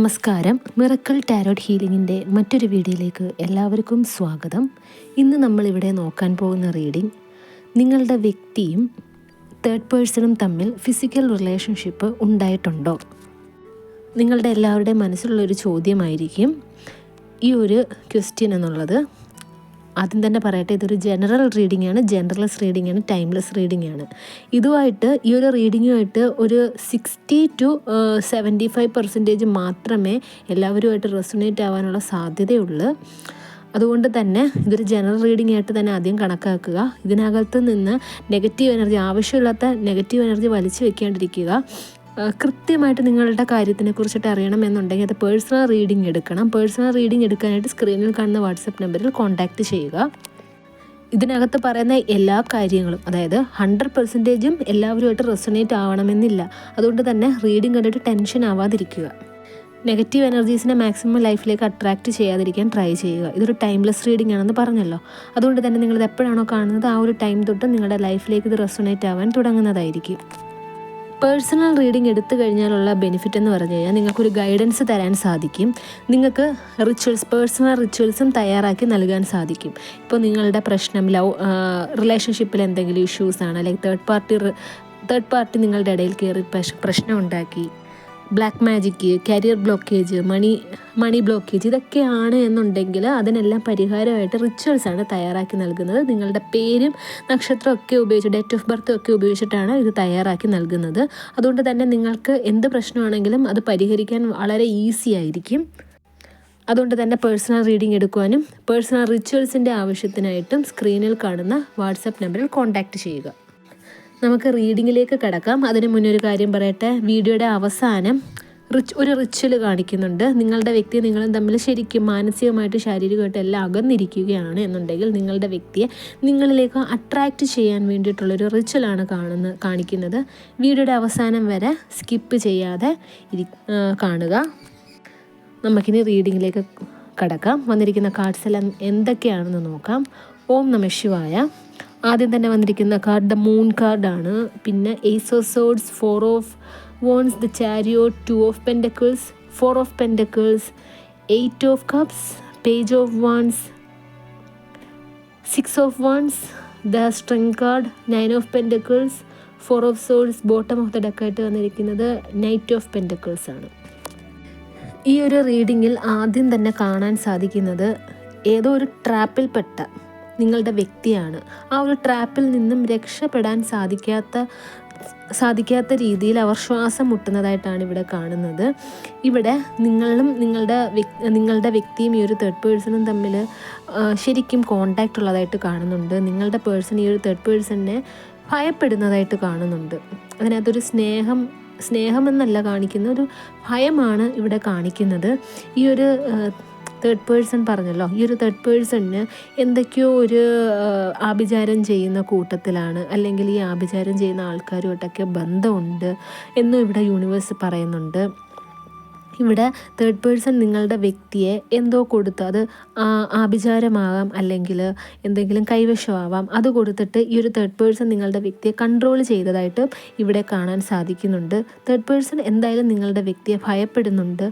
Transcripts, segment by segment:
നമസ്കാരം. Miracle tarot ഹീലിങ്ങിന്റെ മറ്റൊരു വീഡിയോയിലേക്ക് എല്ലാവർക്കും സ്വാഗതം. ഇന്ന് നമ്മളിവിടെ നോക്കാൻ പോകുന്ന റീഡിംഗ് നിങ്ങളുടെ വ്യക്തിയും തേർഡ് പേഴ്സണും തമ്മിൽ ഫിസിക്കൽ റിലേഷൻഷിപ്പ് ഉണ്ടായിട്ടുണ്ടോ? നിങ്ങളുടെ എല്ലാവരുടെയും മനസ്സിലുള്ളൊരു ചോദ്യമായിരിക്കും ഈ ഒരു ക്വസ്റ്റ്യൻ എന്നുള്ളത്. ആദ്യം തന്നെ പറയട്ടെ ഇതൊരു ജനറൽ റീഡിംഗ് ആണ് ജനറൽസ് റീഡിംഗ് ആണ് ടൈംലെസ് റീഡിംഗ് ആണ്. ഇതുമായിട്ട് ഈ ഒരു റീഡിങ്ങുമായിട്ട് ഒരു sixty two seventy five percentage മാത്രമേ എല്ലാവരുമായിട്ട് റെസൊണേറ്റ് ആവാനുള്ള സാധ്യതയുള്ളൂ. അതുകൊണ്ട് തന്നെ ഇതൊരു ജനറൽ റീഡിംഗ് ആയിട്ട് തന്നെ ആദ്യം കണക്കാക്കുക. ഇതിനകത്ത് നിന്ന് നെഗറ്റീവ് എനർജി ആവശ്യമില്ലാത്ത നെഗറ്റീവ് എനർജി വലിച്ചു വെക്കാണ്ടിരിക്കുക. കൃത്യമായിട്ട് നിങ്ങളുടെ കാര്യത്തിനെ കുറിച്ചിട്ട് അറിയണം എന്നുണ്ടെങ്കിൽ അത് പേഴ്സണൽ റീഡിംഗ് എടുക്കണം. പേഴ്സണൽ റീഡിംഗ് എടുക്കാനായിട്ട് സ്ക്രീനിൽ കാണുന്ന വാട്സപ്പ് നമ്പറിൽ കോൺടാക്റ്റ് ചെയ്യുക. ഇതിനകത്ത് പറയുന്ന എല്ലാ കാര്യങ്ങളും അതായത് ഹൺഡ്രഡ് പെർസെന്റേജും എല്ലാവരുമായിട്ട് റെസണേറ്റ് ആവണമെന്നില്ല. അതുകൊണ്ട് തന്നെ റീഡിംഗ് കണ്ടിട്ട് ടെൻഷൻ ആവാതിരിക്കുക. നെഗറ്റീവ് എനർജീസിനെ മാക്സിമം ലൈഫിലേക്ക് അട്രാക്റ്റ് ചെയ്യാതിരിക്കാൻ ട്രൈ ചെയ്യുക. ഇതൊരു ടൈംലെസ് റീഡിംഗ് ആണെന്ന് പറഞ്ഞല്ലോ. അതുകൊണ്ട് തന്നെ നിങ്ങളിത് എപ്പോഴാണോ കാണുന്നത് ആ ഒരു ടൈം തൊട്ട് നിങ്ങളുടെ ലൈഫിലേക്ക് ഇത് റെസണേറ്റ് ആവാൻ തുടങ്ങുന്നതായിരിക്കും. പേഴ്സണൽ റീഡിംഗ് എടുത്തു കഴിഞ്ഞാലുള്ള ബെനിഫിറ്റ് എന്ന് പറഞ്ഞു കഴിഞ്ഞാൽ നിങ്ങൾക്കൊരു ഗൈഡൻസ് തരാൻ സാധിക്കും. നിങ്ങൾക്ക് റിച്വൽസ് പേഴ്സണൽ റിച്വൽസും തയ്യാറാക്കി നൽകാൻ സാധിക്കും. ഇപ്പോൾ നിങ്ങളുടെ പ്രശ്നം ലവ് റിലേഷൻഷിപ്പിൽ എന്തെങ്കിലും ഇഷ്യൂസ് ആണ് അല്ലെങ്കിൽ തേർഡ് പാർട്ടി തേർഡ് പാർട്ടി നിങ്ങളുടെ ഇടയിൽ കയറി പ്രശ്- പ്രശ്നം ഉണ്ടാക്കി black magic career blockage money money blockage ഇതൊക്കെയാണ് എന്നുണ്ടെങ്കിൽ അതിനെല്ലാം പരിഹാരമായിട്ട് റിച്വൽസ് ആണ് തയ്യാറാക്കി നൽകുന്നത്. നിങ്ങളുടെ പേരും നക്ഷത്രം ഒക്കെ ഉപയോഗിച്ച് ഡേറ്റ് ഓഫ് ബർത്ത് ഒക്കെ ഉപയോഗിച്ചിട്ടാണ് ഇത് തയ്യാറാക്കി നൽകുന്നത്. അതുകൊണ്ട് തന്നെ നിങ്ങൾക്ക് എന്ത് പ്രശ്നമാണെങ്കിലും അത് പരിഹരിക്കാൻ വളരെ ഈസി ആയിരിക്കും. അതുകൊണ്ട് തന്നെ പേഴ്സണൽ റീഡിംഗ് എടുക്കുവാനും പേഴ്സണൽ റിച്വൽസിന്റെ ആവശ്യത്തിനായിട്ടും സ്ക്രീനിൽ കാണുന്ന വാട്സപ്പ് നമ്പറിൽ കോൺടാക്റ്റ് ചെയ്യുക. നമുക്ക് റീഡിങ്ങിലേക്ക് കിടക്കാം. അതിന് മുന്നേ ഒരു കാര്യം പറയട്ടെ. വീഡിയോയുടെ അവസാനം റിച്ച് ഒരു റിച്വൽ കാണിക്കുന്നുണ്ട്. നിങ്ങളുടെ വ്യക്തി നിങ്ങളും തമ്മിൽ ശരിക്കും മാനസികമായിട്ട് ശാരീരികമായിട്ട് എല്ലാം അകന്നിരിക്കുകയാണ് എന്നുണ്ടെങ്കിൽ നിങ്ങളുടെ വ്യക്തിയെ നിങ്ങളിലേക്ക് അട്രാക്റ്റ് ചെയ്യാൻ വേണ്ടിയിട്ടുള്ളൊരു റിച്വലാണ് കാണുന്ന കാണിക്കുന്നത്. വീഡിയോയുടെ അവസാനം വരെ സ്കിപ്പ് ചെയ്യാതെ ഇരി കാണുക. നമുക്കിനി റീഡിങ്ങിലേക്ക് കടക്കാം. വന്നിരിക്കുന്ന കാർഡ്സ് എല്ലാം എന്തൊക്കെയാണെന്ന് നോക്കാം. ഓം നമ ശിവായ. ആദ്യം തന്നെ വന്നിരിക്കുന്ന കാർഡ് ദ മൂൺ കാർഡാണ് പിന്നെ ace of four of wands the chariot two of pentacles four of pentacles eight of cups page of wands six of wands the strength card nine of pentacles four of swords bottom of the ഡക്കായിട്ട് വന്നിരിക്കുന്നത് knight of pentacles ആണ്. ഈ ഒരു റീഡിങ്ങിൽ ആദ്യം തന്നെ കാണാൻ സാധിക്കുന്നത് ഏതോ ഒരു ട്രാപ്പിൽപ്പെട്ട നിങ്ങളുടെ വ്യക്തിയാണ്. ആ ഒരു ട്രാപ്പിൽ നിന്നും രക്ഷപ്പെടാൻ സാധിക്കാത്ത സാധിക്കാത്ത രീതിയിൽ അവർ ശ്വാസം മുട്ടുന്നതായിട്ടാണ് ഇവിടെ കാണുന്നത്. ഇവിടെ നിങ്ങളും നിങ്ങളുടെ നിങ്ങളുടെ വ്യക്തിയും ഈ ഒരു തേർഡ് പേഴ്സണും തമ്മിൽ ശരിക്കും കോണ്ടാക്റ്റ് ഉള്ളതായിട്ട് കാണുന്നുണ്ട്. നിങ്ങളുടെ പേഴ്സൺ ഈ ഒരു തേർഡ് പേഴ്സണിനെ ഭയപ്പെടുന്നതായിട്ട് കാണുന്നുണ്ട്. അതിനകത്തൊരു സ്നേഹം സ്നേഹമെന്നല്ല കാണിക്കുന്ന ഒരു ഭയമാണ് ഇവിടെ കാണിക്കുന്നത്. ഈ ഒരു തേർഡ് പേഴ്സൺ പറഞ്ഞല്ലോ. ഈ ഒരു തേർഡ് പേഴ്സണിന് എന്തൊക്കെയോ ഒരു ആഭിചാരം ചെയ്യുന്ന കൂട്ടത്തിലാണ്. അല്ലെങ്കിൽ ഈ ആഭിചാരം ചെയ്യുന്ന ആൾക്കാരുമായിട്ടൊക്കെ ബന്ധമുണ്ട് എന്നും ഇവിടെ യൂണിവേഴ്സ് പറയുന്നുണ്ട്. ഇവിടെ തേർഡ് പേഴ്സൺ നിങ്ങളുടെ വ്യക്തിയെ എന്തോ കൊടുത്ത് അത് ആഭിചാരമാകാം അല്ലെങ്കിൽ എന്തെങ്കിലും കൈവശമാവാം. അത് കൊടുത്തിട്ട് ഈ ഒരു തേർഡ് പേഴ്സൺ നിങ്ങളുടെ വ്യക്തിയെ കൺട്രോൾ ചെയ്തതായിട്ട് ഇവിടെ കാണാൻ സാധിക്കുന്നുണ്ട്. തേർഡ് പേഴ്സൺ എന്തായാലും നിങ്ങളുടെ വ്യക്തിയെ ഭയപ്പെടുന്നുണ്ട്.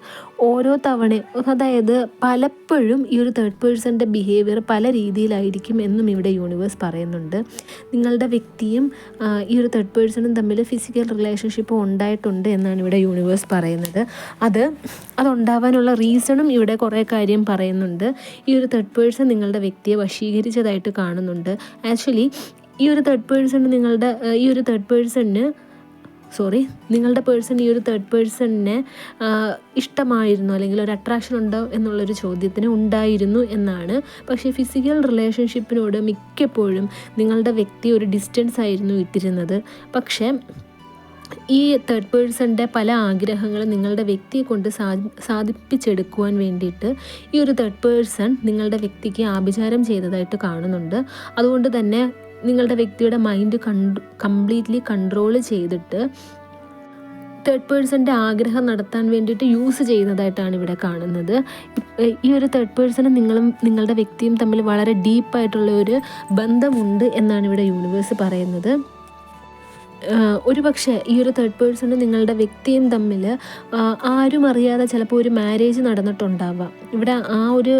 ഓരോ തവണ അതായത് പലപ്പോഴും ഈ ഒരു തേർഡ് പേഴ്സന്റെ ബിഹേവിയർ പല രീതിയിലായിരിക്കും എന്നും ഇവിടെ യൂണിവേഴ്സ് പറയുന്നുണ്ട്. നിങ്ങളുടെ വ്യക്തിയും ഈ ഒരു തേർഡ് പേഴ്സണും തമ്മിൽ ഫിസിക്കൽ റിലേഷൻഷിപ്പ് ഉണ്ടായിട്ടുണ്ട് എന്നാണ് ഇവിടെ യൂണിവേഴ്സ് പറയുന്നത്. അത് അതുണ്ടാവാനുള്ള റീസണും ഇവിടെ കുറേ കാര്യം പറയുന്നുണ്ട്. ഈ ഒരു തേർഡ് പേഴ്സൺ നിങ്ങളുടെ വ്യക്തിയെ വശീകരിച്ചതായിട്ട് കാണുന്നുണ്ട്. ആക്ച്വലി ഈ ഒരു തേർഡ് പേഴ്സൺ നിങ്ങളുടെ ഈ ഒരു തേർഡ് പേഴ്സണിന് സോറി നിങ്ങളുടെ പേഴ്സൺ ഈ ഒരു തേർഡ് പേഴ്സണിനെ ഇഷ്ടമായിരുന്നു അല്ലെങ്കിൽ ഒരു അട്രാക്ഷൻ ഉണ്ടോ എന്നുള്ളൊരു ചോദ്യത്തിന് ഉണ്ടായിരുന്നു എന്നാണ്. പക്ഷേ ഫിസിക്കൽ റിലേഷൻഷിപ്പിനോട് മിക്കപ്പോഴും നിങ്ങളുടെ വ്യക്തി ഒരു ഡിസ്റ്റൻസ് ആയിരുന്നു ഇട്ടിരുന്നത്. പക്ഷേ ഈ തേർഡ് പേഴ്സണിന്റെ പല ആഗ്രഹങ്ങളും നിങ്ങളുടെ വ്യക്തിയെ കൊണ്ട് സാധിപ്പിച്ചെടുക്കുവാൻ വേണ്ടിയിട്ട് ഈ ഒരു തേർഡ് പേഴ്സൺ നിങ്ങളുടെ വ്യക്തിക്ക് ആഭിചാരം ചെയ്തതായിട്ട് കാണുന്നുണ്ട്. അതുകൊണ്ട് തന്നെ നിങ്ങളുടെ വ്യക്തിയുടെ മൈൻഡ് കണ്ട് കംപ്ലീറ്റ്ലി കൺട്രോൾ ചെയ്തിട്ട് തേർഡ് പേഴ്സന്റെ ആഗ്രഹം നടത്താൻ വേണ്ടിയിട്ട് യൂസ് ചെയ്യുന്നതായിട്ടാണ് ഇവിടെ കാണുന്നത്. ഈ ഒരു തേർഡ് പേഴ്സണും നിങ്ങളും നിങ്ങളുടെ വ്യക്തിയും തമ്മിൽ വളരെ ഡീപ്പായിട്ടുള്ള ഒരു ബന്ധമുണ്ട് എന്നാണ് ഇവിടെ യൂണിവേഴ്സ് പറയുന്നത്. ഒരു പക്ഷേ ഈ ഒരു തേർഡ് പേഴ്സണും നിങ്ങളുടെ വ്യക്തിയും തമ്മിൽ ആരും അറിയാതെ ചിലപ്പോൾ ഒരു മാരേജ് നടന്നിട്ടുണ്ടാവാം. ഇവിടെ ആ ഒരു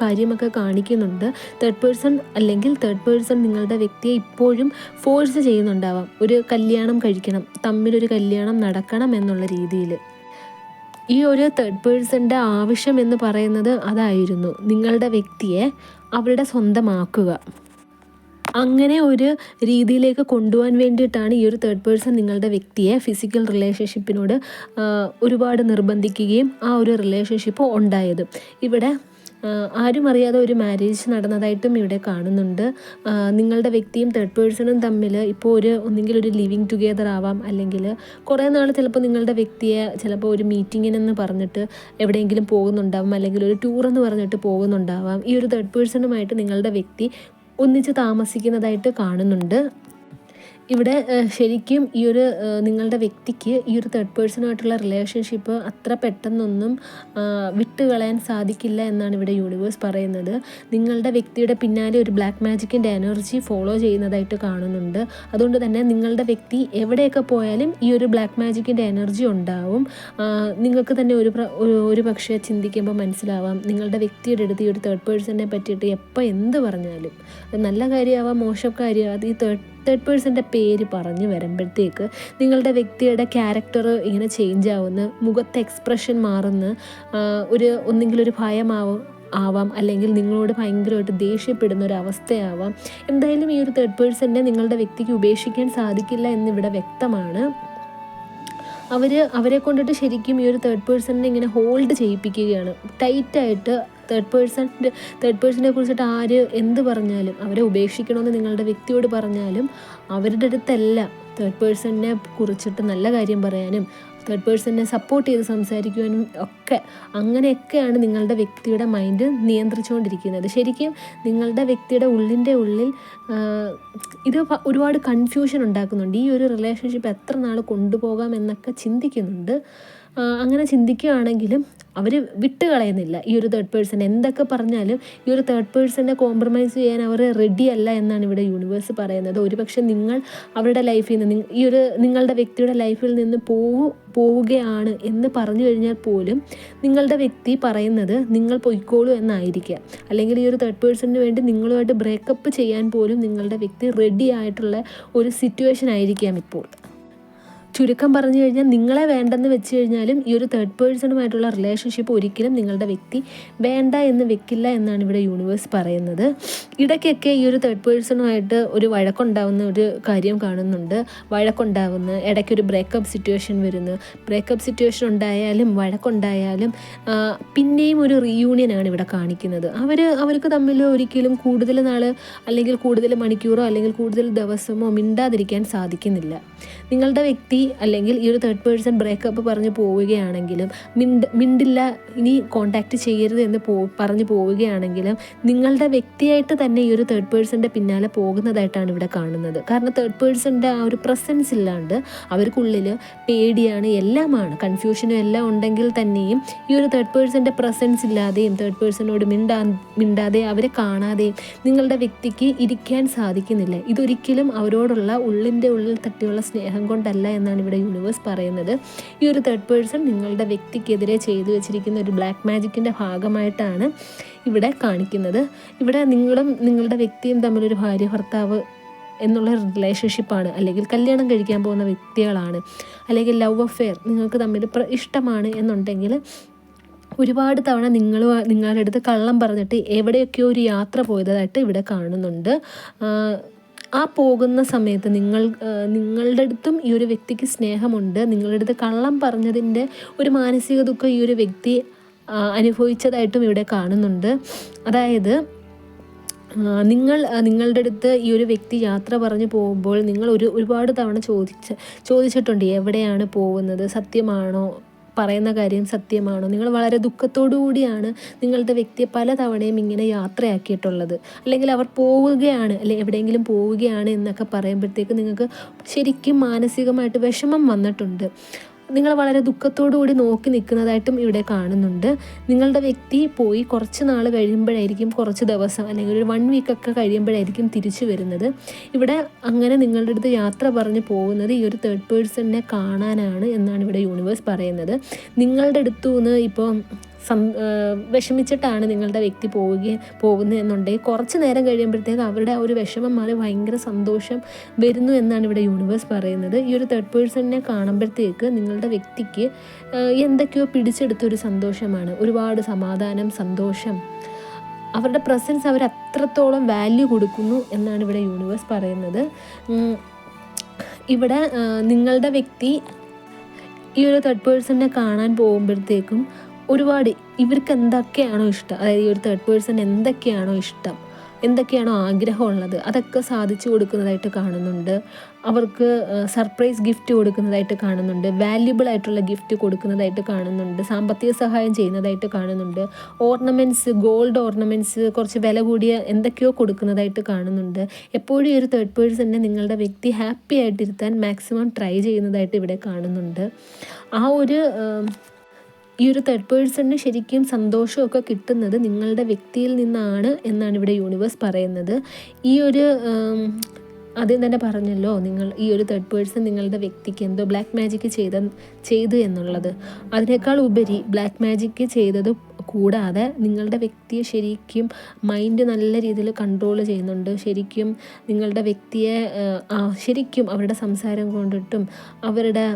കാര്യമൊക്കെ കാണിക്കുന്നുണ്ട്. തേർഡ് പേഴ്സൺ അല്ലെങ്കിൽ തേർഡ് പേഴ്സൺ നിങ്ങളുടെ വ്യക്തിയെ ഇപ്പോഴും ഫോഴ്സ് ചെയ്യുന്നുണ്ടാവാം. ഒരു കല്യാണം കഴിക്കണം തമ്മിലൊരു കല്യാണം നടക്കണം എന്നുള്ള രീതിയിൽ. ഈ ഒരു തേർഡ് പേഴ്സന്റെ ആവശ്യം എന്ന് പറയുന്നത് അതായിരുന്നു നിങ്ങളുടെ വ്യക്തിയെ അവരുടെ സ്വന്തമാക്കുക. അങ്ങനെ ഒരു രീതിയിലേക്ക് കൊണ്ടുപോകാൻ വേണ്ടിയിട്ടാണ് ഈ ഒരു തേർഡ് പേഴ്സൺ നിങ്ങളുടെ വ്യക്തിയെ ഫിസിക്കൽ റിലേഷൻഷിപ്പിനോട് ഒരുപാട് നിർബന്ധിക്കുകയും ആ ഒരു റിലേഷൻഷിപ്പ് ഉണ്ടായത്. ഇവിടെ ആരും അറിയാതെ ഒരു മാരേജ് നടന്നതായിട്ടും ഇവിടെ കാണുന്നുണ്ട്. നിങ്ങളുടെ വ്യക്തിയും തേർഡ് പേഴ്സണും തമ്മിൽ ഇപ്പോൾ ഒരു ഒന്നെങ്കിൽ ഒരു ലിവിങ് ടുഗെദർ ആവാം അല്ലെങ്കിൽ കുറേ നാൾ ചിലപ്പോൾ നിങ്ങളുടെ വ്യക്തിയെ ചിലപ്പോൾ ഒരു മീറ്റിങ്ങിനെന്ന് പറഞ്ഞിട്ട് എവിടെയെങ്കിലും പോകുന്നുണ്ടാവാം അല്ലെങ്കിൽ ഒരു ടൂർ എന്ന് പറഞ്ഞിട്ട് പോകുന്നുണ്ടാവാം. ഈ ഒരു തേർഡ് പേഴ്സണുമായിട്ട് നിങ്ങളുടെ വ്യക്തി ഒന്നിച്ച് താമസിക്കുന്നതായിട്ട് കാണുന്നുണ്ട്. ഇവിടെ ശരിക്കും ഈ ഒരു നിങ്ങളുടെ വ്യക്തിക്ക് ഈ ഒരു തേർഡ് പേഴ്സണുമായിട്ടുള്ള റിലേഷൻഷിപ്പ് അത്ര പെട്ടെന്നൊന്നും വിട്ടുകളയാൻ സാധിക്കില്ല എന്നാണ് ഇവിടെ യൂണിവേഴ്സ് പറയുന്നത്. നിങ്ങളുടെ വ്യക്തിയുടെ പിന്നാലെ ഒരു ബ്ലാക്ക് മാജിക്കിന്റെ എനർജി ഫോളോ ചെയ്യുന്നതായിട്ട് കാണുന്നുണ്ട്. അതുകൊണ്ട് തന്നെ നിങ്ങളുടെ വ്യക്തി എവിടെയൊക്കെ പോയാലും ഈ ഒരു ബ്ലാക്ക് മാജിക്കിന്റെ എനർജി ഉണ്ടാവും. നിങ്ങൾക്ക് തന്നെ ഒരു ഒരു പക്ഷേ ചിന്തിക്കുമ്പോൾ മനസ്സിലാവാം നിങ്ങളുടെ വ്യക്തിയുടെ അടുത്ത് ഈ ഒരു തേർഡ് പേഴ്സണിനെ പറ്റിയിട്ട് എപ്പോൾ എന്ത് പറഞ്ഞാലും. നല്ല കാര്യമാവാം മോശം കാര്യമാവാം ഈ തേർഡ് തേർഡ് പേഴ്സന്റെ പേര് പറഞ്ഞു വരുമ്പോഴത്തേക്ക് നിങ്ങളുടെ വ്യക്തിയുടെ ക്യാരക്ടർ ഇങ്ങനെ ചേഞ്ച് ആവുന്ന മുഖത്തെ എക്സ്പ്രഷൻ മാറുന്ന ഒരു ഒന്നെങ്കിലും ഒരു ഭയമാവും ആവാം അല്ലെങ്കിൽ നിങ്ങളോട് ഭയങ്കരമായിട്ട് ദേഷ്യപ്പെടുന്ന ഒരു അവസ്ഥയാവാം. എന്തായാലും ഈ ഒരു തേർഡ് പേഴ്സണിനെ നിങ്ങളുടെ വ്യക്തിക്ക് ഉപേക്ഷിക്കാൻ സാധിക്കില്ല എന്നിവിടെ വ്യക്തമാണ്. അവർ അവരെ കൊണ്ടിട്ട് ശരിക്കും ഈ ഒരു തേർഡ് പേഴ്സണിനെ ഇങ്ങനെ ഹോൾഡ് ചെയ്യിപ്പിക്കുകയാണ്. ടൈറ്റായിട്ട് തേർഡ് പേഴ്സണിന്റെ തേർഡ് പേഴ്സണിനെ കുറിച്ചിട്ട് ആര് എന്ത് പറഞ്ഞാലും അവരെ ഉപേക്ഷിക്കണമെന്ന് നിങ്ങളുടെ വ്യക്തിയോട് പറഞ്ഞാലും അവരുടെ അടുത്തല്ല തേർഡ് പേഴ്സണിനെ കുറിച്ചിട്ട് നല്ല കാര്യം പറയാനും തേർഡ് പേഴ്സണിനെ സപ്പോർട്ട് ചെയ്ത് സംസാരിക്കുവാനും ഒക്കെ. അങ്ങനെയൊക്കെയാണ് നിങ്ങളുടെ വ്യക്തിയുടെ മൈൻഡ് നിയന്ത്രിച്ചുകൊണ്ടിരിക്കുന്നത്. ശരിക്കും നിങ്ങളുടെ വ്യക്തിയുടെ ഉള്ളിന്റെ ഉള്ളിൽ ഇത് ഒരുപാട് കൺഫ്യൂഷൻ ഉണ്ടാക്കുന്നുണ്ട്. ഈ ഒരു റിലേഷൻഷിപ്പ് എത്ര നാൾ കൊണ്ടുപോകാം എന്നൊക്കെ ചിന്തിക്കുന്നുണ്ട്. അങ്ങനെ ചിന്തിക്കുകയാണെങ്കിലും അവർ വിട്ടുകളയുന്നില്ല. ഈ ഒരു തേർഡ് പേഴ്സൺ എന്തൊക്കെ പറഞ്ഞാലും ഈ ഒരു തേർഡ് പേഴ്സണെ കോംപ്രമൈസ് ചെയ്യാൻ അവർ റെഡി അല്ല എന്നാണ് ഇവിടെ യൂണിവേഴ്സ് പറയുന്നത്. ഒരുപക്ഷെ നിങ്ങൾ അവരുടെ ലൈഫിൽ നിന്ന് ഈ ഒരു നിങ്ങളുടെ വ്യക്തിയുടെ ലൈഫിൽ നിന്ന് പോവു പോവുകയാണ് എന്ന് പറഞ്ഞു കഴിഞ്ഞാൽ പോലും നിങ്ങളുടെ വ്യക്തി പറയുന്നത് നിങ്ങൾ പൊയ്ക്കോളൂ എന്നായിരിക്കുക. അല്ലെങ്കിൽ ഈ ഒരു തേർഡ് പേഴ്സണിന് വേണ്ടി നിങ്ങളുമായിട്ട് ബ്രേക്കപ്പ് ചെയ്യാൻ പോലും നിങ്ങളുടെ വ്യക്തി റെഡി ആയിട്ടുള്ള ഒരു സിറ്റുവേഷൻ ആയിരിക്കാം ഇപ്പോൾ. ചുരുക്കം പറഞ്ഞു കഴിഞ്ഞാൽ നിങ്ങളെ വേണ്ടെന്ന് വെച്ച് കഴിഞ്ഞാലും ഈ ഒരു തേർഡ് പേഴ്സണുമായിട്ടുള്ള റിലേഷൻഷിപ്പ് ഒരിക്കലും നിങ്ങളുടെ വ്യക്തി വേണ്ട എന്ന് വെക്കില്ല എന്നാണ് ഇവിടെ യൂണിവേഴ്സ് പറയുന്നത്. ഇടയ്ക്കൊക്കെ ഈ ഒരു തേർഡ് പേഴ്സണുമായിട്ട് ഒരു വഴക്കുണ്ടാവുന്ന ഒരു കാര്യം കാണുന്നുണ്ട്. വഴക്കുണ്ടാവുന്ന ഇടയ്ക്കൊരു ബ്രേക്കപ്പ് സിറ്റുവേഷൻ വരുന്നു. ബ്രേക്കപ്പ് സിറ്റുവേഷൻ ഉണ്ടായാലും വഴക്കുണ്ടായാലും പിന്നെയും ഒരു റീയൂണിയനാണ് ഇവിടെ കാണിക്കുന്നത്. അവർ അവർക്ക് തമ്മിൽ ഒരിക്കലും കൂടുതൽ നാൾ അല്ലെങ്കിൽ കൂടുതൽ മണിക്കൂറോ അല്ലെങ്കിൽ കൂടുതൽ ദിവസമോ മിണ്ടാതിരിക്കാൻ സാധിക്കുന്നില്ല. നിങ്ങളുടെ വ്യക്തി അല്ലെങ്കിൽ ഈ ഒരു തേർഡ് പേഴ്സൺ ബ്രേക്കപ്പ് പറഞ്ഞ് പോവുകയാണെങ്കിലും മിണ്ട് മിണ്ടില്ല ഇനി കോണ്ടാക്റ്റ് ചെയ്യരുത് എന്ന് പോ പറഞ്ഞു പോവുകയാണെങ്കിലും നിങ്ങളുടെ വ്യക്തിയായിട്ട് തന്നെ ഈ ഒരു തേർഡ് പേഴ്സന്റെ പിന്നാലെ പോകുന്നതായിട്ടാണ് ഇവിടെ കാണുന്നത്. കാരണം തേർഡ് പേഴ്സന്റെ ആ ഒരു പ്രസൻസ് ഇല്ലാണ്ട് അവർക്കുള്ളിൽ പേടിയാണ് എല്ലാമാണ്. കൺഫ്യൂഷനും എല്ലാം ഉണ്ടെങ്കിൽ തന്നെയും ഈ ഒരു തേർഡ് പേഴ്സന്റെ പ്രസൻസ് ഇല്ലാതെയും തേർഡ് പേഴ്സണോട് മിണ്ടാ മിണ്ടാതെ അവരെ കാണാതെയും നിങ്ങളുടെ വ്യക്തിക്ക് ഇരിക്കാൻ സാധിക്കുന്നില്ല. ഇതൊരിക്കലും അവരോടുള്ള ഉള്ളിന്റെ ഉള്ളിൽ തട്ടിയുള്ള സ്നേഹം കൊണ്ടല്ല എന്നാണ് എന്നാണ് ഇവിടെ യൂണിവേഴ്സ് പറയുന്നത്. ഈ ഒരു തേർഡ് പേഴ്സൺ നിങ്ങളുടെ വ്യക്തിക്കെതിരെ ചെയ്തു വെച്ചിരിക്കുന്ന ഒരു ബ്ലാക്ക് മാജിക്കിന്റെ ഭാഗമായിട്ടാണ് ഇവിടെ കാണിക്കുന്നത്. ഇവിടെ നിങ്ങളും നിങ്ങളുടെ വ്യക്തിയും തമ്മിലൊരു ഭാര്യ ഭർത്താവ് എന്നുള്ള റിലേഷൻഷിപ്പാണ് അല്ലെങ്കിൽ കല്യാണം കഴിക്കാൻ പോകുന്ന വ്യക്തികളാണ്. അല്ലെങ്കിൽ ലവ് അഫെയർ നിങ്ങൾക്ക് തമ്മിൽ ഇഷ്ടമാണ് എന്നുണ്ടെങ്കിൽ ഒരുപാട് തവണ നിങ്ങൾ നിങ്ങളുടെ അടുത്ത് കള്ളം പറഞ്ഞിട്ട് എവിടെയൊക്കെയോ ഒരു യാത്ര പോയതായിട്ട് ഇവിടെ കാണുന്നുണ്ട്. ആ പോകുന്ന സമയത്ത് നിങ്ങൾ നിങ്ങളുടെ അടുത്തും ഈ ഒരു വ്യക്തിക്ക് സ്നേഹമുണ്ട്. നിങ്ങളുടെ അടുത്ത് കള്ളം പറഞ്ഞതിന്റെ ഒരു മാനസിക ദുഃഖം ഈ ഒരു വ്യക്തി അനുഭവിച്ചതായിട്ടും ഇവിടെ കാണുന്നുണ്ട്. അതായത് നിങ്ങൾ നിങ്ങളുടെ അടുത്ത് ഈ ഒരു വ്യക്തി യാത്ര പറഞ്ഞു പോകുമ്പോൾ നിങ്ങൾ ഒരു ഒരുപാട് തവണ ചോദിച്ച ചോദിച്ചിട്ടുണ്ട് എവിടെയാണ് പോകുന്നത്? സത്യമാണോ? പറയുന്ന കാര്യം സത്യമാണോ? നിങ്ങൾ വളരെ ദുഃഖത്തോടു കൂടിയാണ് നിങ്ങളുടെ വ്യക്തിയെ പല തവണയും ഇങ്ങനെ യാത്രയാക്കിയിട്ടുള്ളത്. അല്ലെങ്കിൽ അവർ പോവുകയാണ് അല്ലെ എവിടെയെങ്കിലും പോവുകയാണ് എന്നൊക്കെ പറയുമ്പോഴത്തേക്ക് നിങ്ങൾക്ക് ശരിക്കും മാനസികമായിട്ട് വിഷമം വന്നിട്ടുണ്ട്. നിങ്ങൾ വളരെ കൂടി നോക്കി നിൽക്കുന്നതായിട്ടും ഇവിടെ കാണുന്നുണ്ട്. നിങ്ങളുടെ വ്യക്തി പോയി കുറച്ച് നാൾ കഴിയുമ്പോഴായിരിക്കും കുറച്ച് ദിവസം അല്ലെങ്കിൽ ഒരു വൺ വീക്കൊക്കെ കഴിയുമ്പോഴായിരിക്കും തിരിച്ചു വരുന്നത്. ഇവിടെ അങ്ങനെ നിങ്ങളുടെ അടുത്ത് യാത്ര പറഞ്ഞ് പോകുന്നത് ഈ ഒരു തേർഡ് പേഴ്സണിനെ കാണാനാണ് എന്നാണ് ഇവിടെ യൂണിവേഴ്സ് പറയുന്നത്. നിങ്ങളുടെ അടുത്തു നിന്ന് ഇപ്പോൾ സം വിഷമിച്ചിട്ടാണ് നിങ്ങളുടെ വ്യക്തി പോവുകയും പോകുന്നത് എന്നുണ്ടെങ്കിൽ കുറച്ച് നേരം കഴിയുമ്പോഴത്തേക്ക് അവരുടെ ആ ഒരു വിഷമം മാറി ഭയങ്കര സന്തോഷം വരുന്നു എന്നാണ് ഇവിടെ യൂണിവേഴ്സ് പറയുന്നത്. ഈ ഒരു തേർഡ് പേഴ്സണിനെ കാണുമ്പോഴത്തേക്ക് നിങ്ങളുടെ വ്യക്തിക്ക് എന്തൊക്കെയോ പിടിച്ചെടുത്തൊരു സന്തോഷമാണ്. ഒരുപാട് സമാധാനം സന്തോഷം. അവരുടെ പ്രസൻസ് അവർ അത്രത്തോളം വാല്യൂ കൊടുക്കുന്നു എന്നാണ് ഇവിടെ യൂണിവേഴ്സ് പറയുന്നത്. ഇവിടെ നിങ്ങളുടെ വ്യക്തി ഈ ഒരു തേർഡ് പേഴ്സണിനെ കാണാൻ പോകുമ്പോഴത്തേക്കും ഒരുപാട് ഇവർക്ക് എന്തൊക്കെയാണോ ഇഷ്ടം? അതായത് ഈ ഒരു തേർഡ് പേഴ്സൺ എന്തൊക്കെയാണോ ഇഷ്ടം? എന്തൊക്കെയാണോ ആഗ്രഹമുള്ളത്? അതൊക്കെ സാധിച്ചു കൊടുക്കുന്നതായിട്ട് കാണുന്നുണ്ട്. അവർക്ക് സർപ്രൈസ് ഗിഫ്റ്റ് കൊടുക്കുന്നതായിട്ട് കാണുന്നുണ്ട്. വാല്യുബിൾ ആയിട്ടുള്ള ഗിഫ്റ്റ് കൊടുക്കുന്നതായിട്ട് കാണുന്നുണ്ട്. സാമ്പത്തിക സഹായം ചെയ്യുന്നതായിട്ട് കാണുന്നുണ്ട്. ഓർണമെന്റ്സ് ഗോൾഡ് ഓർണമെന്റ്സ് കുറച്ച് വില കൂടിയ എന്തൊക്കെയോ കൊടുക്കുന്നതായിട്ട് കാണുന്നുണ്ട്. എപ്പോഴും ഈ ഒരു തേർഡ് പേഴ്സണിനെ നിങ്ങളുടെ വ്യക്തി ഹാപ്പി ആയിട്ടിരുത്താൻ മാക്സിമം ട്രൈ ചെയ്യുന്നതായിട്ട് ഇവിടെ കാണുന്നുണ്ട്. ആ ഒരു ഈ ഒരു തേർഡ് പേഴ്സണിന് ശരിക്കും സന്തോഷമൊക്കെ കിട്ടുന്നത് നിങ്ങളുടെ വ്യക്തിയിൽ നിന്നാണ് എന്നാണ് ഇവിടെ യൂണിവേഴ്സ് പറയുന്നത്. ഈ ഒരു ആദ്യം തന്നെ പറഞ്ഞല്ലോ നിങ്ങൾ ഈ ഒരു തേർഡ് പേഴ്സൺ നിങ്ങളുടെ വ്യക്തിക്ക് എന്തോ ബ്ലാക്ക് മാജിക്ക് ചെയ്ത ചെയ്തു എന്നുള്ളത്. അതിനേക്കാൾ ഉപരി ബ്ലാക്ക് മാജിക് ചെയ്തത് കൂടാതെ നിങ്ങളുടെ വ്യക്തിയെ ശരിക്കും മൈൻഡ് നല്ല രീതിയിൽ കൺട്രോൾ ചെയ്യുന്നുണ്ട്. ശരിക്കും നിങ്ങളുടെ വ്യക്തിയെ ശരിക്കും അവരുടെ സംസാരം കൊണ്ടിട്ടും അവരുടെ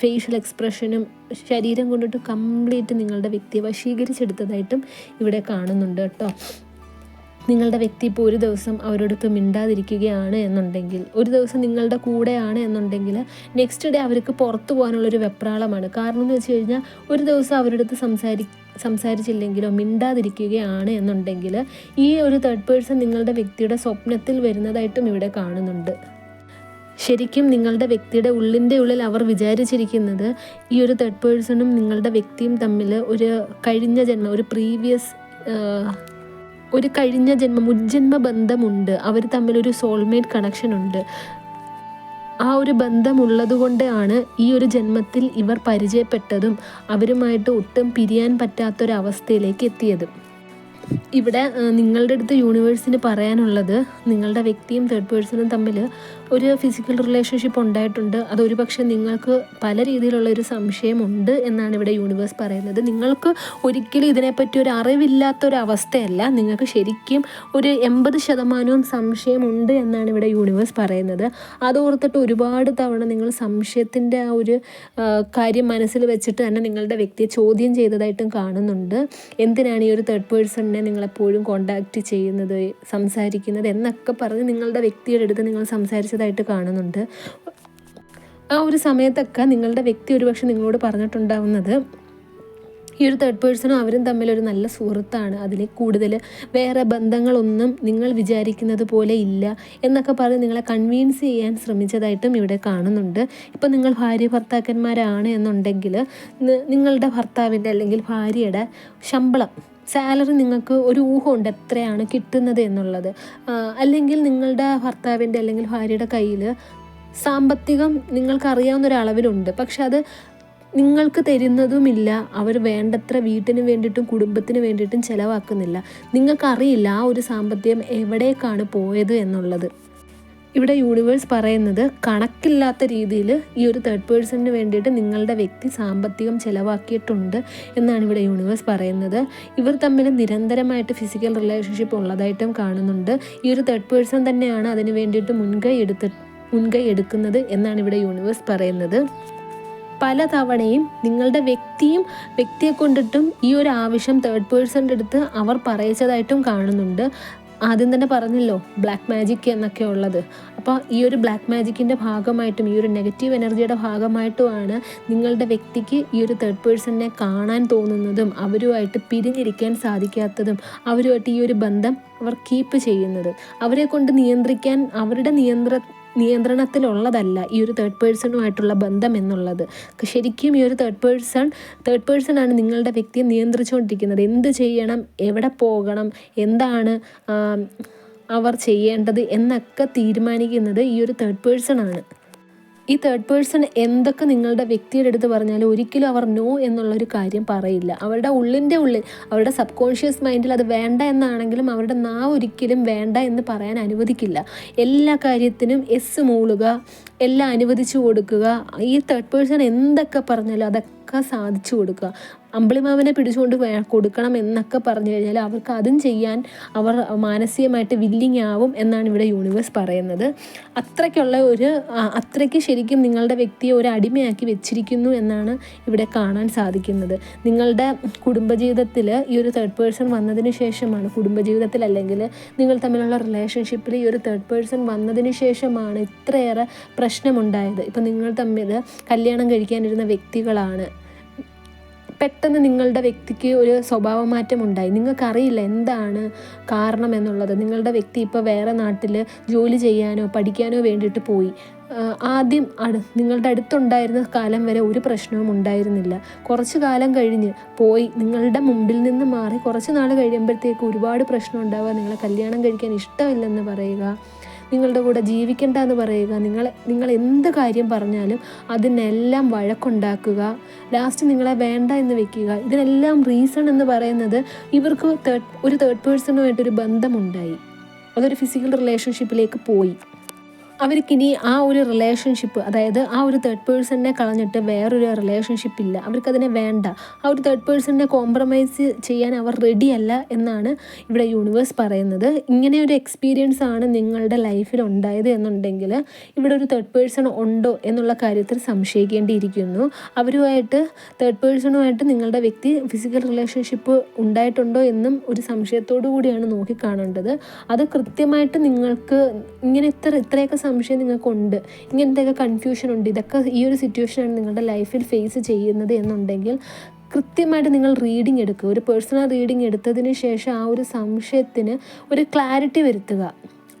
ഫേഷ്യൽ എക്സ്പ്രഷനും ശരീരം കൊണ്ടിട്ട് കംപ്ലീറ്റ് നിങ്ങളുടെ വ്യക്തിയെ വശീകരിച്ചെടുത്തതായിട്ടും ഇവിടെ കാണുന്നുണ്ട് കേട്ടോ. നിങ്ങളുടെ വ്യക്തി ഇപ്പോൾ ഒരു ദിവസം അവരോടൊത്ത് മിണ്ടാതിരിക്കുകയാണ് എന്നുണ്ടെങ്കിൽ ഒരു ദിവസം നിങ്ങളുടെ കൂടെയാണ് എന്നുണ്ടെങ്കിൽ നെക്സ്റ്റ് ഡേ അവർക്ക് പുറത്തു പോകാനുള്ളൊരു വെപ്രാളമാണ്. കാരണം എന്ന് വെച്ച് കഴിഞ്ഞാൽ ഒരു ദിവസം അവരുടെ അടുത്ത് സംസാരി സംസാരിച്ചില്ലെങ്കിലോ മിണ്ടാതിരിക്കുകയാണ് എന്നുണ്ടെങ്കിൽ ഈ ഒരു തേർഡ് പേഴ്സൺ നിങ്ങളുടെ വ്യക്തിയുടെ സ്വപ്നത്തിൽ വരുന്നതായിട്ടും ഇവിടെ കാണുന്നുണ്ട്. ശരിക്കും നിങ്ങളുടെ വ്യക്തിയുടെ ഉള്ളിന്റെ ഉള്ളിൽ അവർ വിചാരിച്ചിരിക്കുന്നത് ഈ ഒരു തേർഡ് പേഴ്സണും നിങ്ങളുടെ വ്യക്തിയും തമ്മിൽ ഒരു കഴിഞ്ഞ ജന്മ ഒരു പ്രീവിയസ് ഒരു കഴിഞ്ഞ ജന്മം മുജ്ജന്മ ബന്ധമുണ്ട്. അവർ തമ്മിലൊരു സോൾമേറ്റ് കണക്ഷൻ ഉണ്ട്. ആ ഒരു ബന്ധമുള്ളത് കൊണ്ടാണ് ഈ ഒരു ജന്മത്തിൽ ഇവർ പരിചയപ്പെട്ടതും അവരുമായിട്ട് ഒട്ടും പിരിയാൻ പറ്റാത്തൊരവസ്ഥയിലേക്ക് എത്തിയതും. ഇവിടെ നിങ്ങളുടെ അടുത്ത് യൂണിവേഴ്സിന് പറയാനുള്ളത് നിങ്ങളുടെ വ്യക്തിയും തേർഡ് പേഴ്സണും തമ്മിൽ ഒരു ഫിസിക്കൽ റിലേഷൻഷിപ്പ് ഉണ്ടായിട്ടുണ്ട്. അതൊരു പക്ഷേ നിങ്ങൾക്ക് പല രീതിയിലുള്ള ഒരു സംശയമുണ്ട് എന്നാണ് ഇവിടെ യൂണിവേഴ്സ് പറയുന്നത്. നിങ്ങൾക്ക് ഒരിക്കലും ഇതിനെപ്പറ്റി ഒരു അറിവില്ലാത്തൊരു അവസ്ഥയല്ല നിങ്ങൾക്ക് ശരിക്കും ഒരു എൺപത് ശതമാനവും സംശയമുണ്ട് എന്നാണ് ഇവിടെ യൂണിവേഴ്സ് പറയുന്നത്. അതോർത്തിട്ട് ഒരുപാട് തവണ നിങ്ങൾ സംശയത്തിന്റെ ആ ഒരു കാര്യം മനസ്സിൽ വെച്ചിട്ട് തന്നെ നിങ്ങളുടെ വ്യക്തിയെ ചോദ്യം ചെയ്തതായിട്ടും കാണുന്നുണ്ട്. എന്തിനാണ് ഈ ഒരു തേർഡ് പേഴ്സണിനെ നിങ്ങളെപ്പോഴും കോണ്ടാക്റ്റ് ചെയ്യുന്നത് സംസാരിക്കുന്നത് എന്നൊക്കെ പറഞ്ഞ് നിങ്ങളുടെ വ്യക്തിയുടെ അടുത്ത് നിങ്ങൾ സംസാരിച്ചത് ചെയ്തതായിട്ട് കാണുന്നുണ്ട്. ആ ഒരു സമയത്തൊക്കെ നിങ്ങളുടെ വ്യക്തി ഒരുപക്ഷെ നിങ്ങളോട് പറഞ്ഞിട്ടുണ്ടാവുന്നത് ഈ ഒരു തേർഡ് പേഴ്സണും അവരും തമ്മിലൊരു നല്ല സുഹൃത്താണ്. അതിൽ കൂടുതൽ വേറെ ബന്ധങ്ങളൊന്നും നിങ്ങൾ വിചാരിക്കുന്നത് പോലെ ഇല്ല എന്നൊക്കെ പറഞ്ഞ് നിങ്ങളെ കൺവീൻസ് ചെയ്യാൻ ശ്രമിച്ചതായിട്ടും ഇവിടെ കാണുന്നുണ്ട്. ഇപ്പം നിങ്ങൾ ഭാര്യ ഭർത്താക്കന്മാരാണ് എന്നുണ്ടെങ്കിൽ നിങ്ങളുടെ ഭർത്താവിന്റെ അല്ലെങ്കിൽ ഭാര്യയുടെ ശമ്പളം സാലറി നിങ്ങൾക്ക് ഒരു ഊഹമുണ്ട് എത്രയാണ് കിട്ടുന്നത് എന്നുള്ളത്. അല്ലെങ്കിൽ നിങ്ങളുടെ ഭർത്താവിന്റെ അല്ലെങ്കിൽ ഭാര്യയുടെ കയ്യിൽ സാമ്പത്തികം നിങ്ങൾക്കറിയാവുന്ന ഒരു അളവിലുണ്ട്. പക്ഷെ അത് നിങ്ങൾക്ക് തരുന്നതുമില്ല. അവർ വേണ്ടത്ര വീട്ടിന് വേണ്ടിയിട്ടും കുടുംബത്തിന് വേണ്ടിയിട്ടും ചിലവാക്കുന്നില്ല. നിങ്ങൾക്കറിയില്ല ആ ഒരു സാമ്പത്തികം എവിടേക്കാണ് പോയത് എന്നുള്ളത്. ഇവിടെ യൂണിവേഴ്സ് പറയുന്നത് കണക്കില്ലാത്ത രീതിയിൽ ഈ ഒരു തേർഡ് പേഴ്സണിന് വേണ്ടിയിട്ട് നിങ്ങളുടെ വ്യക്തി സാമ്പത്തികം ചിലവാക്കിയിട്ടുണ്ട് എന്നാണ് ഇവിടെ യൂണിവേഴ്സ് പറയുന്നത്. ഇവർ തമ്മിൽ നിരന്തരമായിട്ട് ഫിസിക്കൽ റിലേഷൻഷിപ്പ് ഉള്ളതായിട്ടും കാണുന്നുണ്ട്. ഈ ഒരു തേർഡ് പേഴ്സൺ തന്നെയാണ് അതിന് വേണ്ടിയിട്ട് മുൻകൈ എടുത്ത് മുൻകൈ എടുക്കുന്നത് എന്നാണ് ഇവിടെ യൂണിവേഴ്സ് പറയുന്നത്. പല തവണയും നിങ്ങളുടെ വ്യക്തിയും വ്യക്തിയെ കൊണ്ടിട്ടും ഈ ഒരു ആവശ്യം തേർഡ് പേഴ്സന്റെ അടുത്ത് അവർ പറയിച്ചതായിട്ടും കാണുന്നുണ്ട്. ആദ്യം തന്നെ പറഞ്ഞല്ലോ ബ്ലാക്ക് മാജിക് എന്നൊക്കെ ഉള്ളത്. അപ്പോൾ ഈ ഒരു ബ്ലാക്ക് മാജിക്കിന്റെ ഭാഗമായിട്ടും ഈ ഒരു നെഗറ്റീവ് എനർജിയുടെ ഭാഗമായിട്ടുമാണ് നിങ്ങളുടെ വ്യക്തിക്ക് ഈ ഒരു തേർഡ് പേഴ്സണിനെ കാണാൻ തോന്നുന്നതും അവരുമായിട്ട് പിരിഞ്ഞിരിക്കാൻ സാധിക്കാത്തതും അവരുമായിട്ട് ഈ ഒരു ബന്ധം അവർ കീപ്പ് ചെയ്യുന്നത്. അവരെ കൊണ്ട് നിയന്ത്രിക്കാൻ അവരുടെ നിയന്ത്ര നിയന്ത്രണത്തിലുള്ളതല്ല ഈ ഒരു തേർഡ് പേഴ്സണുമായിട്ടുള്ള ബന്ധം എന്നുള്ളത്. ശരിക്കും ഈ ഒരു തേർഡ് പേഴ്സൺ തേർഡ് പേഴ്സൺ ആണ് നിങ്ങളുടെ വ്യക്തിയെ നിയന്ത്രിച്ചുകൊണ്ടിരിക്കുന്നത്. എന്ത് ചെയ്യണം? എവിടെ പോകണം? എന്താണ് അവർ ചെയ്യേണ്ടത്? എന്നൊക്കെ തീരുമാനിക്കുന്നത് ഈ ഒരു തേർഡ് പേഴ്സൺ ആണ്. ഈ തേർഡ് പേഴ്സൺ എന്തൊക്കെ നിങ്ങളുടെ വ്യക്തിയുടെ അടുത്ത് പറഞ്ഞാലും ഒരിക്കലും അവർ നോ എന്നുള്ളൊരു കാര്യം പറയില്ല. അവരുടെ ഉള്ളിന്റെ ഉള്ളിൽ അവരുടെ സബ് കോൺഷ്യസ് മൈൻഡിൽ അത് വേണ്ട എന്നാണെങ്കിലും അവരുടെ നാ ഒരിക്കലും വേണ്ട എന്ന് പറയാൻ അനുവദിക്കില്ല. എല്ലാ കാര്യത്തിനും എസ് മൂളുക എല്ലാം അനുവദിച്ചു കൊടുക്കുക. ഈ തേർഡ് പേഴ്സൺ എന്തൊക്കെ പറഞ്ഞാലും അതൊക്കെ സാധിച്ചു കൊടുക്കുക. അമ്പിളിമാവനെ പിടിച്ചുകൊണ്ട് കൊടുക്കണം എന്നൊക്കെ പറഞ്ഞു കഴിഞ്ഞാൽ അവർക്ക് അതും ചെയ്യാൻ അവർ മാനസികമായിട്ട് വില്ലിങ് ആവും എന്നാണ് ഇവിടെ യൂണിവേഴ്സ് പറയുന്നത്. അത്രയ്ക്കുള്ള ഒരു അത്രയ്ക്ക് ശരിക്കും നിങ്ങളുടെ വ്യക്തിയെ ഒരു അടിമയാക്കി വെച്ചിരിക്കുന്നു എന്നാണ് ഇവിടെ കാണാൻ സാധിക്കുന്നത്. നിങ്ങളുടെ കുടുംബജീവിതത്തിൽ ഈ ഒരു തേർഡ് പേഴ്സൺ വന്നതിന് ശേഷമാണ് കുടുംബജീവിതത്തിൽ അല്ലെങ്കിൽ നിങ്ങൾ തമ്മിലുള്ള റിലേഷൻഷിപ്പിൽ ഈ ഒരു തേർഡ് പേഴ്സൺ വന്നതിന് ശേഷമാണ് ഇത്രയേറെ പ്രശ്നമുണ്ടായത്. ഇപ്പം നിങ്ങൾ തമ്മിൽ കല്യാണം കഴിക്കാനിരുന്ന വ്യക്തികളാണ്. പെട്ടെന്ന് നിങ്ങളുടെ വ്യക്തിക്ക് ഒരു സ്വഭാവമാറ്റം ഉണ്ടായി നിങ്ങൾക്കറിയില്ല എന്താണ് കാരണം എന്നുള്ളത്. നിങ്ങളുടെ വ്യക്തി ഇപ്പോൾ വേറെ നാട്ടിൽ ജോലി ചെയ്യാനോ പഠിക്കാനോ വേണ്ടിയിട്ട് പോയി. ആദ്യം അടു നിങ്ങളുടെ അടുത്തുണ്ടായിരുന്ന കാലം വരെ ഒരു പ്രശ്നവും ഉണ്ടായിരുന്നില്ല. കുറച്ച് കാലം കഴിഞ്ഞ് പോയി നിങ്ങളുടെ മുമ്പിൽ നിന്ന് മാറി കുറച്ച് നാൾ കഴിയുമ്പോഴത്തേക്ക് ഒരുപാട് പ്രശ്നം ഉണ്ടാവുക നിങ്ങളെ കല്യാണം കഴിക്കാൻ ഇഷ്ടമില്ലെന്ന് പറയുക. നിങ്ങളുടെ കൂടെ ജീവിക്കണ്ട എന്ന് പറയുക. നിങ്ങൾ നിങ്ങൾ എന്ത് കാര്യം പറഞ്ഞാലും അതിനെല്ലാം വഴക്കുണ്ടാക്കുക. ലാസ്റ്റ് നിങ്ങളെ വേണ്ട എന്ന് വെക്കുക. ഇതിനെല്ലാം റീസൺ എന്ന് പറയുന്നത് ഇവർക്ക് തേർഡ് ഒരു തേർഡ് പേഴ്സണുമായിട്ടൊരു ബന്ധമുണ്ടായി. അതൊരു ഫിസിക്കൽ റിലേഷൻഷിപ്പിലേക്ക് പോയി. അവർക്കിനി ആ ഒരു റിലേഷൻഷിപ്പ് അതായത് ആ ഒരു തേർഡ് പേഴ്സണിനെ കളഞ്ഞിട്ട് വേറൊരു റിലേഷൻഷിപ്പ് ഇല്ല. അവർക്കതിനെ വേണ്ട. ആ ഒരു തേർഡ് പേഴ്സണിനെ കോംപ്രമൈസ് ചെയ്യാൻ അവർ റെഡിയല്ല എന്നാണ് ഇവിടെ യൂണിവേഴ്സ് പറയുന്നത്. ഇങ്ങനെ ഒരു എക്സ്പീരിയൻസ് ആണ് നിങ്ങളുടെ ലൈഫിൽ ഉണ്ടായത് എന്നുണ്ടെങ്കിൽ ഇവിടെ ഒരു തേർഡ് പേഴ്സൺ ഉണ്ടോ എന്നുള്ള കാര്യത്തിൽ സംശയിക്കേണ്ടിയിരിക്കുന്നു. അവരുമായിട്ട് തേർഡ് പേഴ്സണുമായിട്ട് നിങ്ങളുടെ വ്യക്തി ഫിസിക്കൽ റിലേഷൻഷിപ്പ് ഉണ്ടായിട്ടുണ്ടോ എന്നും ഒരു സംശയത്തോടു കൂടിയാണ് നോക്കിക്കാണേണ്ടത്. അത് കൃത്യമായിട്ട് നിങ്ങൾക്ക് ഇങ്ങനെ ഇത്ര ഇത്രയൊക്കെ സംശയം നിങ്ങൾക്കുണ്ട്. ഇങ്ങനത്തെയൊക്കെ കൺഫ്യൂഷൻ ഉണ്ട്. ഇതൊക്കെ ഈ ഒരു സിറ്റുവേഷനാണ് നിങ്ങളുടെ ലൈഫിൽ ഫേസ് ചെയ്യുന്നത് എന്നുണ്ടെങ്കിൽ കൃത്യമായിട്ട് നിങ്ങൾ റീഡിംഗ് എടുക്കുക. ഒരു പേഴ്സണൽ റീഡിംഗ് എടുത്തതിന് ശേഷം ആ ഒരു സംശയത്തിന് ഒരു ക്ലാരിറ്റി വരുത്തുക.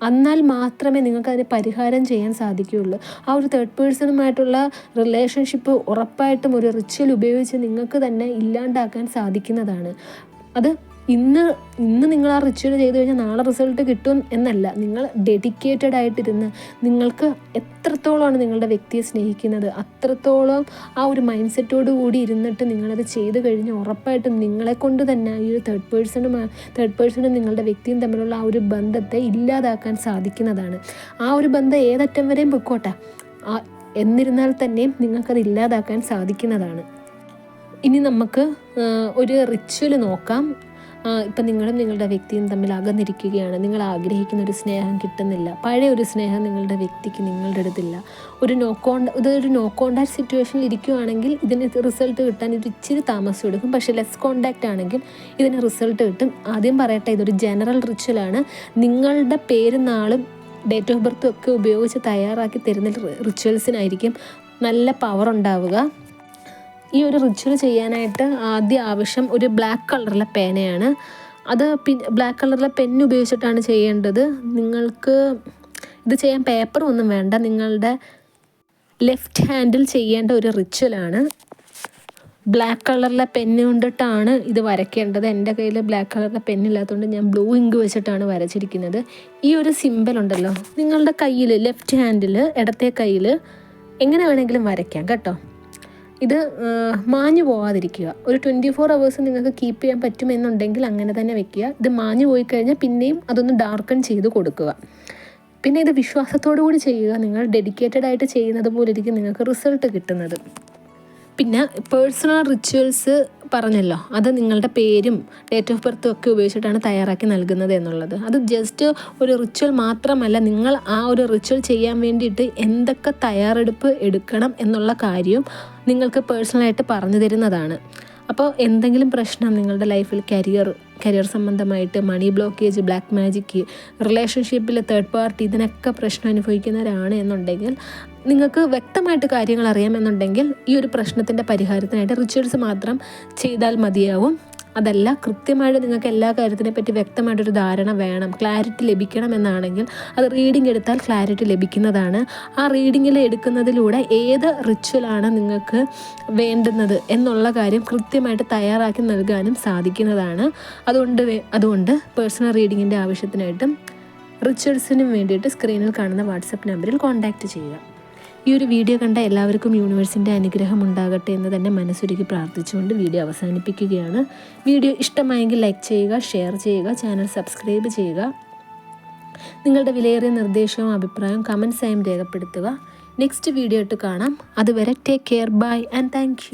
എന്നാൽ മാത്രമേ നിങ്ങൾക്ക് അതിന് പരിഹാരം ചെയ്യാൻ സാധിക്കുകയുള്ളൂ. ആ ഒരു തേർഡ് പേഴ്സണുമായിട്ടുള്ള റിലേഷൻഷിപ്പ് ഉറപ്പായിട്ടും ഒരു റിച്വൽ ഉപയോഗിച്ച് നിങ്ങൾക്ക് തന്നെ ഇല്ലാണ്ടാക്കാൻ സാധിക്കുന്നതാണ്. അത് ഇന്ന് ഇന്ന് നിങ്ങൾ ആ റിച്വൽ ചെയ്ത് കഴിഞ്ഞാൽ നാളെ റിസൾട്ട് കിട്ടും എന്നല്ല. നിങ്ങൾ ഡെഡിക്കേറ്റഡ് ആയിട്ടിരുന്ന് നിങ്ങൾക്ക് എത്രത്തോളമാണ് നിങ്ങളുടെ വ്യക്തിയെ സ്നേഹിക്കുന്നത് അത്രത്തോളം ആ ഒരു മൈൻഡ് സെറ്റോട് കൂടി ഇരുന്നിട്ട് നിങ്ങളത് ചെയ്ത് കഴിഞ്ഞ് ഉറപ്പായിട്ടും നിങ്ങളെ കൊണ്ട് തന്നെ ഈ ഒരു തേർഡ് പേഴ്സണും തേർഡ് പേഴ്സണും നിങ്ങളുടെ വ്യക്തിയും തമ്മിലുള്ള ആ ഒരു ബന്ധത്തെ ഇല്ലാതാക്കാൻ സാധിക്കുന്നതാണ്. ആ ഒരു ബന്ധം ഏതറ്റം വരെയും പൊക്കോട്ടെ. എന്നിരുന്നാൽ തന്നെയും നിങ്ങൾക്കത് ഇല്ലാതാക്കാൻ സാധിക്കുന്നതാണ്. ഇനി നമുക്ക് ഒരു റിച്വൽ നോക്കാം. ഇപ്പം നിങ്ങളും നിങ്ങളുടെ വ്യക്തിയും തമ്മിൽ അകന്നിരിക്കുകയാണ്. നിങ്ങൾ ആഗ്രഹിക്കുന്ന ഒരു സ്നേഹം കിട്ടുന്നില്ല. പഴയ ഒരു സ്നേഹം നിങ്ങളുടെ വ്യക്തിക്ക് നിങ്ങളുടെ അടുത്തില്ല. ഒരു നോ കോണ്ട ഇതൊരു നോ കോണ്ടാക്ട് സിറ്റുവേഷനിൽ ഇരിക്കുകയാണെങ്കിൽ ഇതിന് റിസൾട്ട് കിട്ടാൻ ഒരു ഇച്ചിരി താമസം എടുക്കും. പക്ഷേ ലെസ് കോണ്ടാക്റ്റ് ആണെങ്കിൽ ഇതിന് റിസൾട്ട് കിട്ടും. ആദ്യം പറയട്ടെ ഇതൊരു ജനറൽ റിച്വലാണ് നിങ്ങളുടെ പേരും നാളും ഡേറ്റ് ഓഫ് ബർത്തും ഒക്കെ ഉപയോഗിച്ച് തയ്യാറാക്കി തരുന്ന റിച്വൽസിനായിരിക്കും നല്ല പവർ ഉണ്ടാവുക. ഈ ഒരു റിച്വൽ ചെയ്യാനായിട്ട് ആദ്യ ആവശ്യം ഒരു ബ്ലാക്ക് കളറിലെ പേനയാണ്. അത് പി ബ്ലാക്ക് കളറിലെ പെൻ ഉപയോഗിച്ചിട്ടാണ് ചെയ്യേണ്ടത്. നിങ്ങൾക്ക് ഇത് ചെയ്യാൻ പേപ്പർ ഒന്നും വേണ്ട. നിങ്ങളുടെ ലെഫ്റ്റ് ഹാൻഡിൽ ചെയ്യേണ്ട ഒരു റിച്വലാണ് ബ്ലാക്ക് കളറിലെ പെന്ന് കൊണ്ടിട്ടാണ് ഇത് വരയ്ക്കേണ്ടത്. എന്റെ കയ്യിൽ ബ്ലാക്ക് കളറിലെ പെന്നില്ലാത്തതുകൊണ്ട് ഞാൻ ബ്ലൂ ഇങ്ക് വെച്ചിട്ടാണ് വരച്ചിരിക്കുന്നത്. ഈ ഒരു സിമ്പിൾ ഉണ്ടല്ലോ. നിങ്ങളുടെ കയ്യിൽ ലെഫ്റ്റ് ഹാൻഡിൽ ഇടത്തെ കയ്യിൽ എങ്ങനെ വേണമെങ്കിലും വരയ്ക്കാം കേട്ടോ. ഇത് മാഞ്ഞു പോവാതിരിക്കുക. ഒരു ട്വന്റി ഫോർ അവേഴ്സ് നിങ്ങൾക്ക് കീപ്പ് ചെയ്യാൻ പറ്റുമെന്നുണ്ടെങ്കിൽ അങ്ങനെ തന്നെ വെക്കുക. ഇത് മാഞ്ഞു പോയി കഴിഞ്ഞാൽ പിന്നെയും അതൊന്ന് ഡാർക്കൺ ചെയ്ത് കൊടുക്കുക. പിന്നെ ഇത് വിശ്വാസത്തോടു കൂടി ചെയ്യുക. നിങ്ങൾ ഡെഡിക്കേറ്റഡ് ആയിട്ട് ചെയ്യുന്നത് പോലെ ഇരിക്കും നിങ്ങൾക്ക് റിസൾട്ട് കിട്ടുന്നത്. പിന്നെ പേഴ്സണൽ റിച്വൽസ് പറഞ്ഞല്ലോ. അത് നിങ്ങളുടെ പേരും ഡേറ്റ് ഓഫ് ബർത്തും ഒക്കെ ഉപയോഗിച്ചിട്ടാണ് തയ്യാറാക്കി നൽകുന്നത് എന്നുള്ളത്. അത് ജസ്റ്റ് ഒരു റിച്വൽ മാത്രമല്ല നിങ്ങൾ ആ ഒരു റിച്വൽ ചെയ്യാൻ വേണ്ടിയിട്ട് എന്തൊക്കെ തയ്യാറെടുപ്പ് എടുക്കണം എന്നുള്ള കാര്യവും നിങ്ങൾക്ക് പേഴ്സണലായിട്ട് പറഞ്ഞു തരുന്നതാണ്. അപ്പോൾ എന്തെങ്കിലും പ്രശ്നം നിങ്ങളുടെ ലൈഫിൽ കരിയർ കരിയർ സംബന്ധമായിട്ട് മണി ബ്ലോക്കേജ് ബ്ലാക്ക് മാജിക്ക് റിലേഷൻഷിപ്പിൽ തേർഡ് പാർട്ടി ഇതിനൊക്കെ പ്രശ്നം അനുഭവിക്കുന്നവരാണ് എന്നുണ്ടെങ്കിൽ നിങ്ങൾക്ക് വ്യക്തമായിട്ട് കാര്യങ്ങൾ അറിയാമെന്നുണ്ടെങ്കിൽ ഈ ഒരു പ്രശ്നത്തിന്റെ പരിഹാരത്തിനായിട്ട് റിച്വൽസ് മാത്രം ചെയ്താൽ മതിയാവും. അതല്ല കൃത്യമായിട്ട് നിങ്ങൾക്ക് എല്ലാ കാര്യത്തിനെ പറ്റി വ്യക്തമായിട്ടൊരു ധാരണ വേണം. ക്ലാരിറ്റി ലഭിക്കണം എന്നാണെങ്കിൽ അത് റീഡിംഗ് എടുത്താൽ ക്ലാരിറ്റി ലഭിക്കുന്നതാണ്. ആ റീഡിങ്ങിൽ എടുക്കുന്നതിലൂടെ ഏത് റിച്വലാണ് നിങ്ങൾക്ക് വേണ്ടുന്നത് എന്നുള്ള കാര്യം കൃത്യമായിട്ട് തയ്യാറാക്കി നൽകാനും സാധിക്കുന്നതാണ്. അതുകൊണ്ട് അതുകൊണ്ട് പേഴ്സണൽ റീഡിങ്ങിന്റെ ആവശ്യത്തിനായിട്ടും റിച്വൽസിനും വേണ്ടിയിട്ട് സ്ക്രീനിൽ കാണുന്ന വാട്സപ്പ് നമ്പറിൽ കോൺടാക്റ്റ് ചെയ്യുക. ഈ ഒരു വീഡിയോ കണ്ട എല്ലാവർക്കും യൂണിവേഴ്സിന്റെ അനുഗ്രഹം ഉണ്ടാകട്ടെ എന്ന് തന്നെ മനസ്സൊരുക്കി പ്രാർത്ഥിച്ചുകൊണ്ട് വീഡിയോ അവസാനിപ്പിക്കുകയാണ്. വീഡിയോ ഇഷ്ടമായെങ്കിൽ ലൈക്ക് ചെയ്യുക ഷെയർ ചെയ്യുക ചാനൽ സബ്സ്ക്രൈബ് ചെയ്യുക. നിങ്ങളുടെ വിലയേറിയ നിർദ്ദേശവും അഭിപ്രായവും കമൻസായും രേഖപ്പെടുത്തുക. നെക്സ്റ്റ് വീഡിയോ ഇട്ട് കാണാം. അതുവരെ take care bye and thank